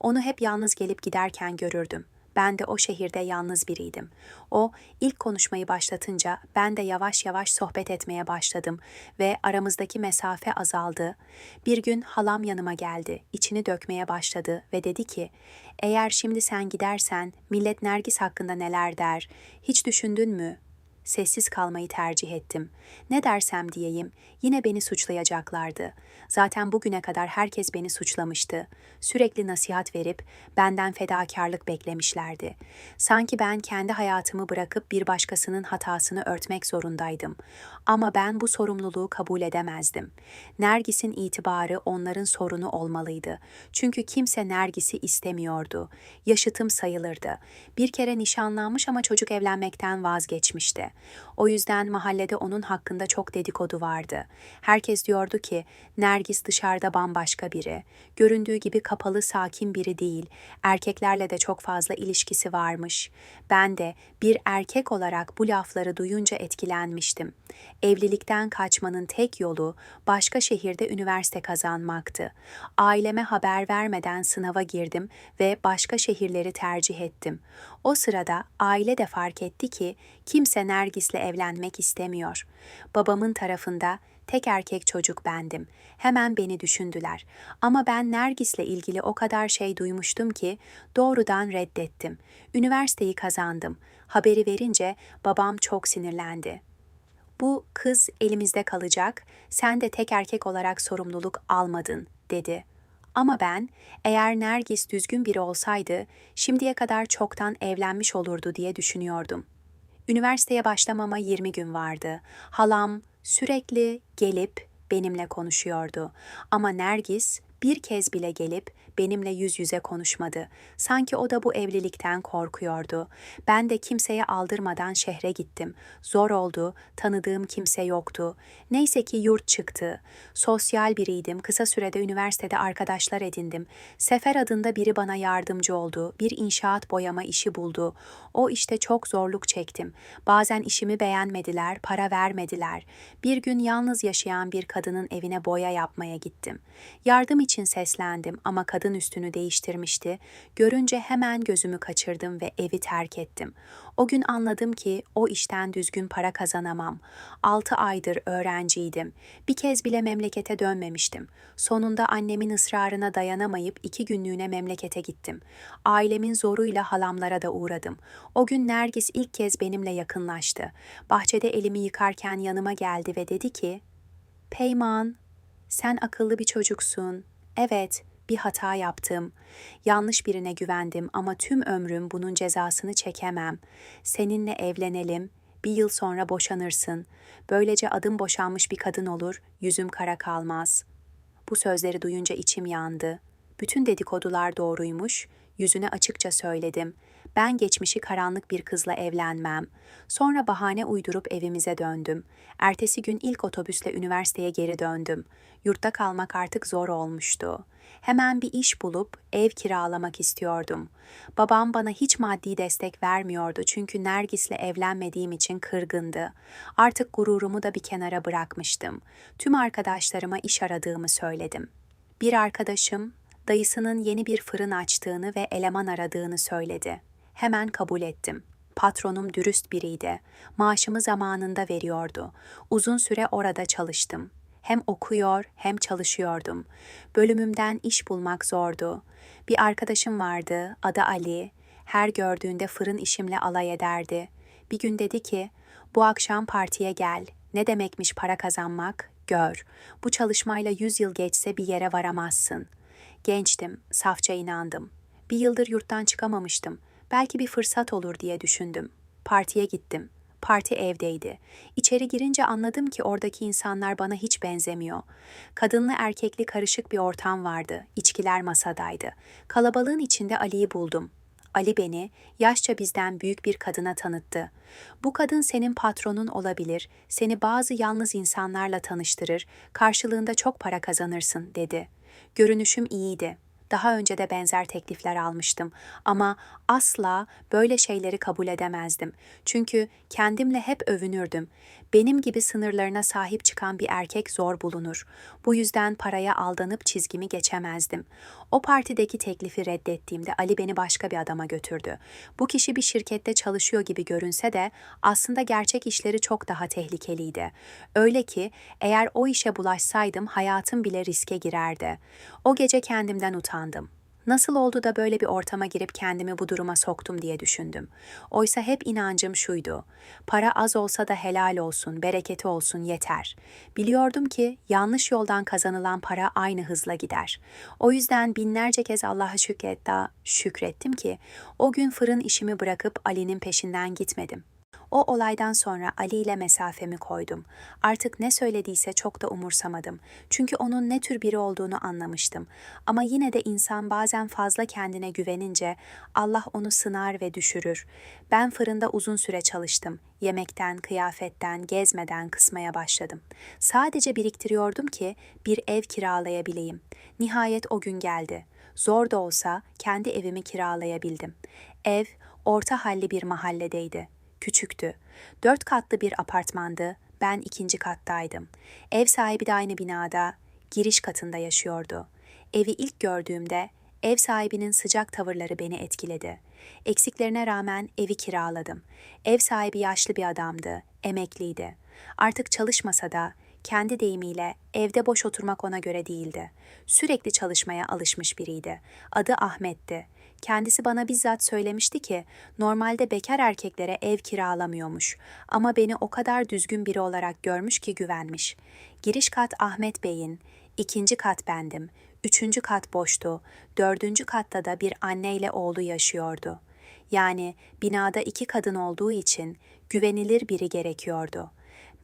Onu hep yalnız gelip giderken görürdüm. Ben de o şehirde yalnız biriydim. O ilk konuşmayı başlatınca ben de yavaş yavaş sohbet etmeye başladım ve aramızdaki mesafe azaldı. Bir gün halam yanıma geldi, içini dökmeye başladı ve dedi ki, "Eğer şimdi sen gidersen millet Nergis hakkında neler der? Hiç düşündün mü?" Sessiz kalmayı tercih ettim. Ne dersem diyeyim, yine beni suçlayacaklardı. Zaten bugüne kadar herkes beni suçlamıştı. Sürekli nasihat verip benden fedakarlık beklemişlerdi. Sanki ben kendi hayatımı bırakıp bir başkasının hatasını örtmek zorundaydım. Ama ben bu sorumluluğu kabul edemezdim. Nergis'in itibarı onların sorunu olmalıydı. Çünkü kimse Nergis'i istemiyordu. Yaşıtım sayılırdı. Bir kere nişanlanmış ama çocuk evlenmekten vazgeçmişti. O yüzden mahallede onun hakkında çok dedikodu vardı. Herkes diyordu ki Nergis dışarıda bambaşka biri. Göründüğü gibi kapalı sakin biri değil. Erkeklerle de çok fazla ilişkisi varmış. Ben de bir erkek olarak bu lafları duyunca etkilenmiştim. Evlilikten kaçmanın tek yolu başka şehirde üniversite kazanmaktı. Aileme haber vermeden sınava girdim ve başka şehirleri tercih ettim. O sırada aile de fark etti ki kimse Nergis'le evlenmek istemiyor. Babamın tarafında tek erkek çocuk bendim. Hemen beni düşündüler. Ama ben Nergis'le ilgili o kadar şey duymuştum ki doğrudan reddettim. Üniversiteyi kazandım. Haberi verince babam çok sinirlendi. Bu kız elimizde kalacak, sen de tek erkek olarak sorumluluk almadın, dedi. Ama ben, eğer Nergis düzgün biri olsaydı, şimdiye kadar çoktan evlenmiş olurdu diye düşünüyordum. Üniversiteye başlamama 20 gün vardı. Halam sürekli gelip benimle konuşuyordu. Ama Nergis bir kez bile gelip benimle yüz yüze konuşmadı. Sanki o da bu evlilikten korkuyordu. Ben de kimseye aldırmadan şehre gittim. Zor oldu, tanıdığım kimse yoktu. Neyse ki yurt çıktı. Sosyal biriydim, kısa sürede üniversitede arkadaşlar edindim. Sefer adında biri bana yardımcı oldu. Bir inşaat boyama işi buldu. O işte çok zorluk çektim. Bazen işimi beğenmediler, para vermediler. Bir gün yalnız yaşayan bir kadının evine boya yapmaya gittim. Yardım için seslendim ama kadın üstünü değiştirmişti. Görünce hemen gözümü kaçırdım ve evi terk ettim. O gün anladım ki o işten düzgün para kazanamam. Altı aydır öğrenciydim. Bir kez bile memlekete dönmemiştim. Sonunda annemin ısrarına dayanamayıp iki günlüğüne memlekete gittim. Ailemin zoruyla halamlara da uğradım. O gün Nergis ilk kez benimle yakınlaştı. Bahçede elimi yıkarken yanıma geldi ve dedi ki, Peyman, sen akıllı bir çocuksun. Evet, bir hata yaptım. Yanlış birine güvendim ama tüm ömrüm bunun cezasını çekemem. Seninle evlenelim, bir yıl sonra boşanırsın. Böylece adım boşanmış bir kadın olur, yüzüm kara kalmaz. Bu sözleri duyunca içim yandı. Bütün dedikodular doğruymuş, yüzüne açıkça söyledim. Ben geçmişi karanlık bir kızla evlenmem. Sonra bahane uydurup evimize döndüm. Ertesi gün ilk otobüsle üniversiteye geri döndüm. Yurtta kalmak artık zor olmuştu. Hemen bir iş bulup ev kiralamak istiyordum. Babam bana hiç maddi destek vermiyordu çünkü Nergis'le evlenmediğim için kırgındı. Artık gururumu da bir kenara bırakmıştım. Tüm arkadaşlarıma iş aradığımı söyledim. Bir arkadaşım dayısının yeni bir fırın açtığını ve eleman aradığını söyledi. Hemen kabul ettim. Patronum dürüst biriydi. Maaşımı zamanında veriyordu. Uzun süre orada çalıştım. Hem okuyor hem çalışıyordum. Bölümümden iş bulmak zordu. Bir arkadaşım vardı, adı Ali. Her gördüğünde fırın işimle alay ederdi. Bir gün dedi ki, bu akşam partiye gel. Ne demekmiş para kazanmak? Gör. Bu çalışmayla yüz yıl geçse bir yere varamazsın. Gençtim, safça inandım. Bir yıldır yurttan çıkamamıştım. Belki bir fırsat olur diye düşündüm. Partiye gittim. Parti evdeydi. İçeri girince anladım ki oradaki insanlar bana hiç benzemiyor. Kadınlı erkekli karışık bir ortam vardı. İçkiler masadaydı. Kalabalığın içinde Ali'yi buldum. Ali beni yaşça bizden büyük bir kadına tanıttı. Bu kadın senin patronun olabilir, seni bazı yalnız insanlarla tanıştırır, karşılığında çok para kazanırsın dedi. Görünüşüm iyiydi. Daha önce de benzer teklifler almıştım ama asla böyle şeyleri kabul edemezdim. Çünkü kendimle hep övünürdüm. Benim gibi sınırlarına sahip çıkan bir erkek zor bulunur. Bu yüzden paraya aldanıp çizgimi geçemezdim. O partideki teklifi reddettiğimde Ali beni başka bir adama götürdü. Bu kişi bir şirkette çalışıyor gibi görünse de aslında gerçek işleri çok daha tehlikeliydi. Öyle ki eğer o işe bulaşsaydım hayatım bile riske girerdi. O gece kendimden utandım. Nasıl oldu da böyle bir ortama girip kendimi bu duruma soktum diye düşündüm. Oysa hep inancım şuydu. Para az olsa da helal olsun, bereketi olsun yeter. Biliyordum ki yanlış yoldan kazanılan para aynı hızla gider. O yüzden binlerce kez Allah'a şükret, şükrettim ki o gün fırın işimi bırakıp Ali'nin peşinden gitmedim. O olaydan sonra Ali ile mesafemi koydum. Artık ne söylediyse çok da umursamadım. Çünkü onun ne tür biri olduğunu anlamıştım. Ama yine de insan bazen fazla kendine güvenince Allah onu sınar ve düşürür. Ben fırında uzun süre çalıştım. Yemekten, kıyafetten, gezmeden kısmaya başladım. Sadece biriktiriyordum ki bir ev kiralayabileyim. Nihayet o gün geldi. Zor da olsa kendi evimi kiralayabildim. Ev orta halli bir mahalledeydi. Küçüktü. Dört katlı bir apartmandı. Ben ikinci kattaydım. Ev sahibi de aynı binada, giriş katında yaşıyordu. Evi ilk gördüğümde ev sahibinin sıcak tavırları beni etkiledi. Eksiklerine rağmen evi kiraladım. Ev sahibi yaşlı bir adamdı, emekliydi. Artık çalışmasa da kendi deyimiyle evde boş oturmak ona göre değildi. Sürekli çalışmaya alışmış biriydi. Adı Ahmet'ti. Kendisi bana bizzat söylemişti ki normalde bekar erkeklere ev kiralamıyormuş ama beni o kadar düzgün biri olarak görmüş ki güvenmiş. Giriş kat Ahmet Bey'in, ikinci kat bendim, üçüncü kat boştu, dördüncü katta da bir anneyle oğlu yaşıyordu. Yani binada iki kadın olduğu için güvenilir biri gerekiyordu.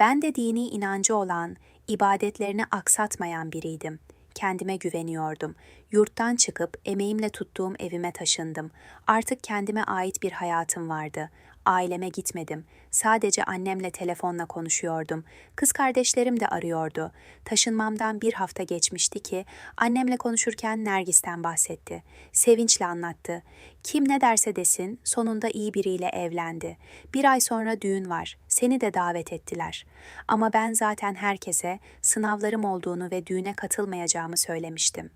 Ben de dini inancı olan, ibadetlerini aksatmayan biriydim kendime güveniyordum. Yurttan çıkıp emeğimle tuttuğum evime taşındım. Artık kendime ait bir hayatım vardı. Aileme gitmedim. Sadece annemle telefonla konuşuyordum. Kız kardeşlerim de arıyordu. Taşınmamdan bir hafta geçmişti ki annemle konuşurken Nergis'ten bahsetti. Sevinçle anlattı. Kim ne derse desin sonunda iyi biriyle evlendi. Bir ay sonra düğün var. Seni de davet ettiler. Ama ben zaten herkese sınavlarım olduğunu ve düğüne katılmayacağımı söylemiştim.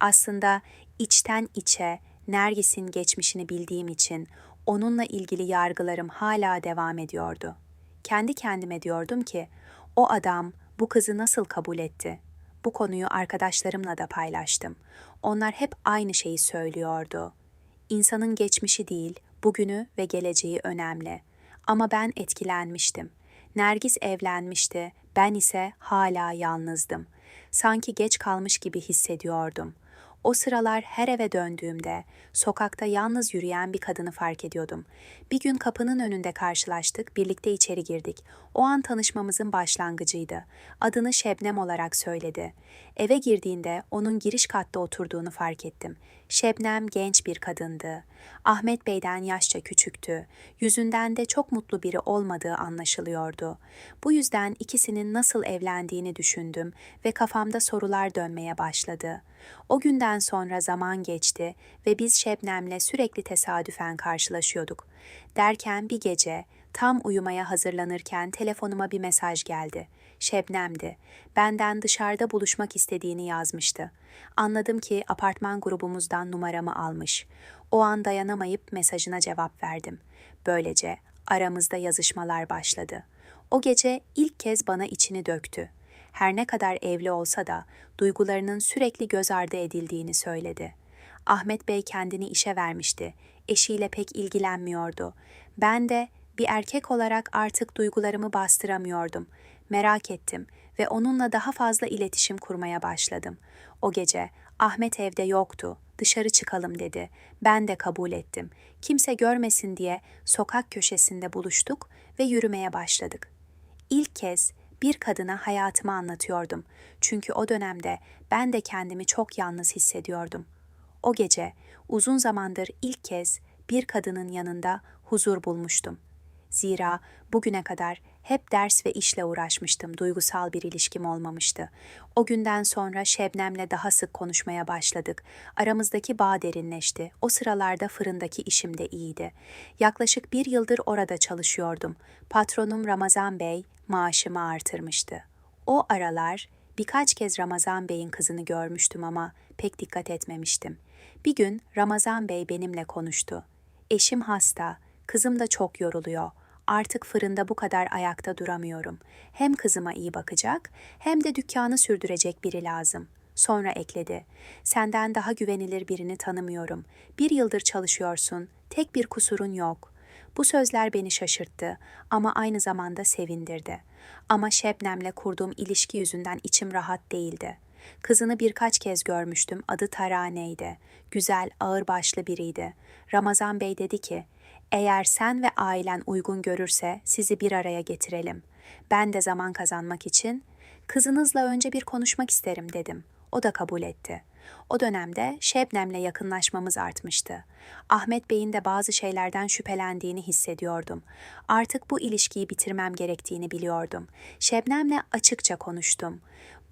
Aslında içten içe Nergis'in geçmişini bildiğim için onunla ilgili yargılarım hala devam ediyordu. Kendi kendime diyordum ki, o adam bu kızı nasıl kabul etti? Bu konuyu arkadaşlarımla da paylaştım. Onlar hep aynı şeyi söylüyordu. İnsanın geçmişi değil, bugünü ve geleceği önemli. Ama ben etkilenmiştim. Nergis evlenmişti, ben ise hala yalnızdım. Sanki geç kalmış gibi hissediyordum.'' O sıralar her eve döndüğümde sokakta yalnız yürüyen bir kadını fark ediyordum. Bir gün kapının önünde karşılaştık, birlikte içeri girdik. O an tanışmamızın başlangıcıydı. Adını Şebnem olarak söyledi. Eve girdiğinde onun giriş katta oturduğunu fark ettim. Şebnem genç bir kadındı. Ahmet Bey'den yaşça küçüktü. Yüzünden de çok mutlu biri olmadığı anlaşılıyordu. Bu yüzden ikisinin nasıl evlendiğini düşündüm ve kafamda sorular dönmeye başladı. O günden sonra zaman geçti ve biz Şebnem'le sürekli tesadüfen karşılaşıyorduk. Derken bir gece tam uyumaya hazırlanırken telefonuma bir mesaj geldi. Şebnem'di. Benden dışarıda buluşmak istediğini yazmıştı. Anladım ki apartman grubumuzdan numaramı almış. O an dayanamayıp mesajına cevap verdim. Böylece aramızda yazışmalar başladı. O gece ilk kez bana içini döktü. Her ne kadar evli olsa da duygularının sürekli göz ardı edildiğini söyledi. Ahmet Bey kendini işe vermişti. Eşiyle pek ilgilenmiyordu. Ben de bir erkek olarak artık duygularımı bastıramıyordum. Merak ettim ve onunla daha fazla iletişim kurmaya başladım. O gece Ahmet evde yoktu. Dışarı çıkalım dedi. Ben de kabul ettim. Kimse görmesin diye sokak köşesinde buluştuk ve yürümeye başladık. İlk kez bir kadına hayatımı anlatıyordum. Çünkü o dönemde ben de kendimi çok yalnız hissediyordum. O gece uzun zamandır ilk kez bir kadının yanında huzur bulmuştum. Zira bugüne kadar Hep ders ve işle uğraşmıştım, duygusal bir ilişkim olmamıştı. O günden sonra Şebnem'le daha sık konuşmaya başladık. Aramızdaki bağ derinleşti. O sıralarda fırındaki işim de iyiydi. Yaklaşık bir yıldır orada çalışıyordum. Patronum Ramazan Bey maaşımı artırmıştı. O aralar birkaç kez Ramazan Bey'in kızını görmüştüm ama pek dikkat etmemiştim. Bir gün Ramazan Bey benimle konuştu. Eşim hasta, kızım da çok yoruluyor. Artık fırında bu kadar ayakta duramıyorum. Hem kızıma iyi bakacak hem de dükkanı sürdürecek biri lazım. Sonra ekledi. Senden daha güvenilir birini tanımıyorum. Bir yıldır çalışıyorsun. Tek bir kusurun yok. Bu sözler beni şaşırttı ama aynı zamanda sevindirdi. Ama Şebnem'le kurduğum ilişki yüzünden içim rahat değildi. Kızını birkaç kez görmüştüm. Adı Tarane'ydi. Güzel, ağırbaşlı biriydi. Ramazan Bey dedi ki, eğer sen ve ailen uygun görürse sizi bir araya getirelim. Ben de zaman kazanmak için kızınızla önce bir konuşmak isterim dedim. O da kabul etti. O dönemde Şebnem'le yakınlaşmamız artmıştı. Ahmet Bey'in de bazı şeylerden şüphelendiğini hissediyordum. Artık bu ilişkiyi bitirmem gerektiğini biliyordum. Şebnem'le açıkça konuştum.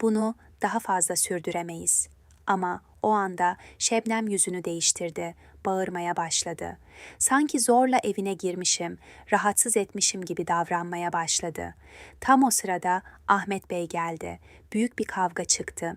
Bunu daha fazla sürdüremeyiz. Ama o anda Şebnem yüzünü değiştirdi, bağırmaya başladı. Sanki zorla evine girmişim, rahatsız etmişim gibi davranmaya başladı. Tam o sırada Ahmet Bey geldi. Büyük bir kavga çıktı.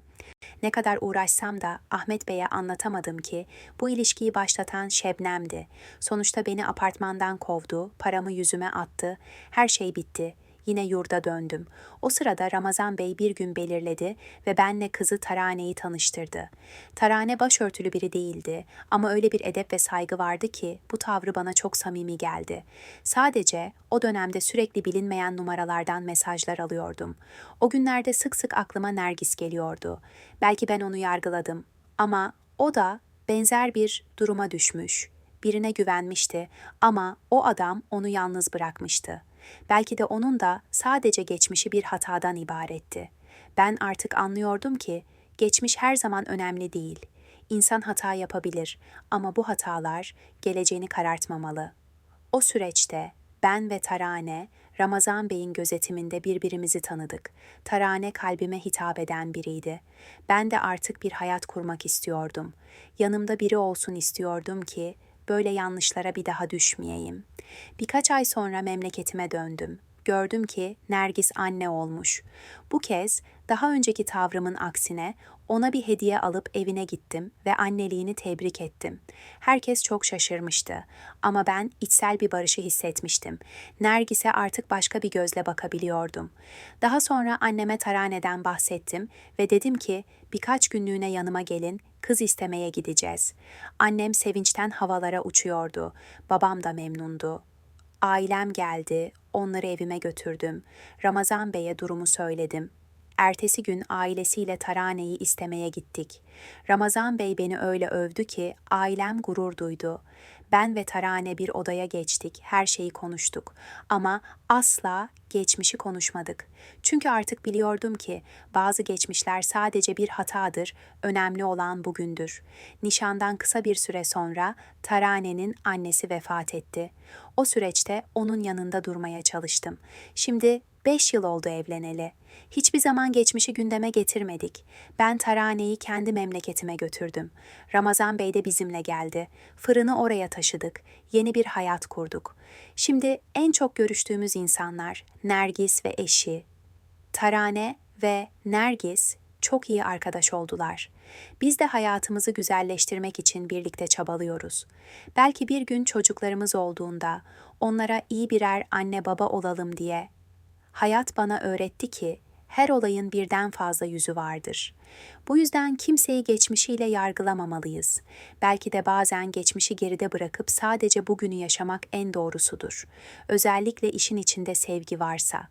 Ne kadar uğraşsam da Ahmet Bey'e anlatamadım ki bu ilişkiyi başlatan Şebnem'di. Sonuçta beni apartmandan kovdu, paramı yüzüme attı, her şey bitti. Yine yurda döndüm. O sırada Ramazan Bey bir gün belirledi ve benle kızı Tarane'yi tanıştırdı. Tarane başörtülü biri değildi ama öyle bir edep ve saygı vardı ki bu tavrı bana çok samimi geldi. Sadece o dönemde sürekli bilinmeyen numaralardan mesajlar alıyordum. O günlerde sık sık aklıma Nergis geliyordu. Belki ben onu yargıladım ama o da benzer bir duruma düşmüş. Birine güvenmişti ama o adam onu yalnız bırakmıştı. Belki de onun da sadece geçmişi bir hatadan ibaretti. Ben artık anlıyordum ki geçmiş her zaman önemli değil. İnsan hata yapabilir ama bu hatalar geleceğini karartmamalı. O süreçte ben ve Tarane, Ramazan Bey'in gözetiminde birbirimizi tanıdık. Tarane kalbime hitap eden biriydi. Ben de artık bir hayat kurmak istiyordum. Yanımda biri olsun istiyordum ki böyle yanlışlara bir daha düşmeyeyim. Birkaç ay sonra memleketime döndüm. Gördüm ki Nergis anne olmuş. Bu kez daha önceki tavrımın aksine ona bir hediye alıp evine gittim ve anneliğini tebrik ettim. Herkes çok şaşırmıştı ama ben içsel bir barışı hissetmiştim. Nergis'e artık başka bir gözle bakabiliyordum. Daha sonra anneme Tarane'den bahsettim ve dedim ki birkaç günlüğüne yanıma gelin, kız istemeye gideceğiz. Annem sevinçten havalara uçuyordu. Babam da memnundu. Ailem geldi, onları evime götürdüm. Ramazan Bey'e durumu söyledim. Ertesi gün ailesiyle Tarane'yi istemeye gittik. Ramazan Bey beni öyle övdü ki ailem gurur duydu. Ben ve Tarane bir odaya geçtik, her şeyi konuştuk. Ama asla geçmişi konuşmadık. Çünkü artık biliyordum ki bazı geçmişler sadece bir hatadır, önemli olan bugündür. Nişandan kısa bir süre sonra Tarane'nin annesi vefat etti. O süreçte onun yanında durmaya çalıştım. Şimdi Beş yıl oldu evleneli. Hiçbir zaman geçmişi gündeme getirmedik. Ben Tarane'yi kendi memleketime götürdüm. Ramazan Bey de bizimle geldi. Fırını oraya taşıdık. Yeni bir hayat kurduk. Şimdi en çok görüştüğümüz insanlar Nergis ve eşi. Tarane ve Nergis çok iyi arkadaş oldular. Biz de hayatımızı güzelleştirmek için birlikte çabalıyoruz. Belki bir gün çocuklarımız olduğunda onlara iyi birer anne baba olalım diye Hayat bana öğretti ki her olayın birden fazla yüzü vardır. Bu yüzden kimseyi geçmişiyle yargılamamalıyız. Belki de bazen geçmişi geride bırakıp sadece bugünü yaşamak en doğrusudur. Özellikle işin içinde sevgi varsa.